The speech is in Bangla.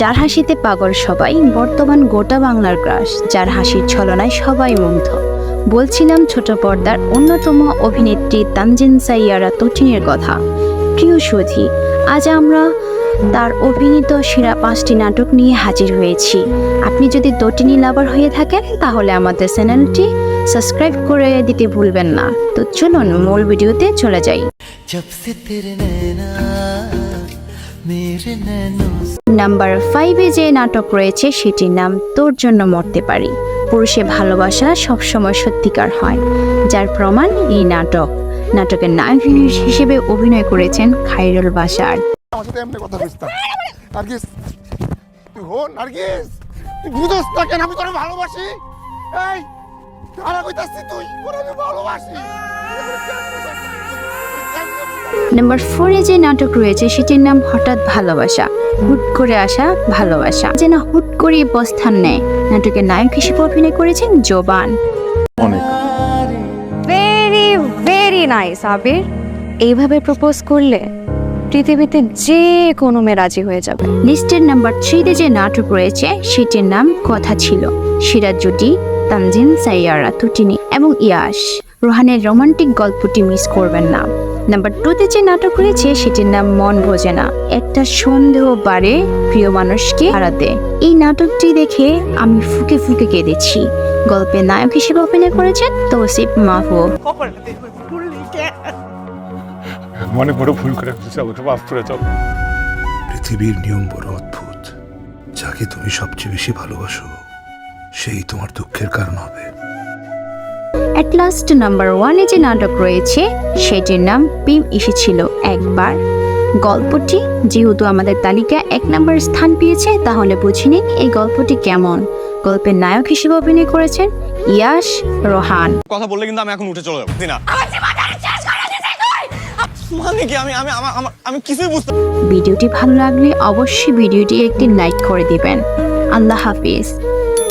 যার হাসিতে পাগল সবাই, বর্তমান গোটা বাংলার গ্রাস যার হাসির ছলনায় সবাই মুগ্ধ। বলছিলাম ছোট পর্দার অন্যতম অভিনেত্রী তানজিন সাইয়ারা তটিনের কথা। প্রিয় সুধি, আজ আমরা তার অভিনীত সেরা পাঁচটি নাটক নিয়ে হাজির হয়েছি। আপনি যদি তটিনী লাভার হয়ে থাকেন, তাহলে আমাদের চ্যানেলটি সাবস্ক্রাইব করে দিতে ভুলবেন না। তো চলুন মূল ভিডিওতে চলে যাই। নাম্বার ফাইভে যে নাটক রয়েছে, সেটির নাম তোর জন্য মরতে পারি। পুরুষে ভালোবাসা সবসময় সত্যিকার হয়। যার প্রমাণ এই নাটক। নাটকের নায়ক হিসেবে অভিনয় করেছেন খাইরুল বাসার ভালোবাসি। নাম্বার ফোরে যে নাটক রয়েছে সেটির নাম হঠাৎ ভালোবাসা। হুট করে আসা ভালোবাসা। যেন হুট করে প্রস্থান নেয়। নাটকের নায়ক হিসেবে অভিনয় করেছেন Jovan. Very very nice Abir. এইভাবে প্রপোজ করলে পৃথিবীতে যে কোনো মেয়ে রাজি হয়ে যাবে। লিস্টের নাম্বার থ্রিতে যে নাটক রয়েছে সেটির নাম কথা ছিল। সিরাজ জুটি তানজিন সাইয়ারা তুটিনি এবং ইয়াশ। রোহানের রোমান্টিক গল্পটি মিস করবেন না। নাম্বার টুতে যে নাটক রয়েছে সেটির নাম মন বোঝে না। একটা সন্দেহ বাড়ে প্রিয় মানুষকে হারাতে। এই নাটকটি দেখে আমি ফুকে ফুকে কেঁদেছি। গল্পে নায়ক হিসেবে অভিনয় করেছেন তৌসিফ মাহবুব। মনে বড় ভুল করে ফেলেছি আমাকে মাফ করে যাও পৃথিবীর নিয়ম বড় অদ্ভুত যাকে তুমি সবচেয়ে বেশি ভালোবাসো। সেই তোমার দুঃখের কারণ হবে। অ্যাট লাস্ট নাম্বার ওয়ানে যে নাটক রয়েছে সেটির নাম পিম এসেছিল একবার। গল্পটি যেহেতু আমাদের তালিকা এক নম্বর স্থান পেয়েছে তাহলে বুঝে নিন এই গল্পটি কেমন। গল্পের নায়ক হিসেবে অভিনয় করেছেন ইয়াশ রোহান। কথা বললে কিন্তু আমি এখন উঠে চলে যাব না? মানে কি? আমি আমি আমি কিছুই বুঝতে ভিডিওটি ভালো লাগলে অবশ্যই ভিডিওটি একটি লাইক করে দিবেন। আল্লাহ হাফিজ।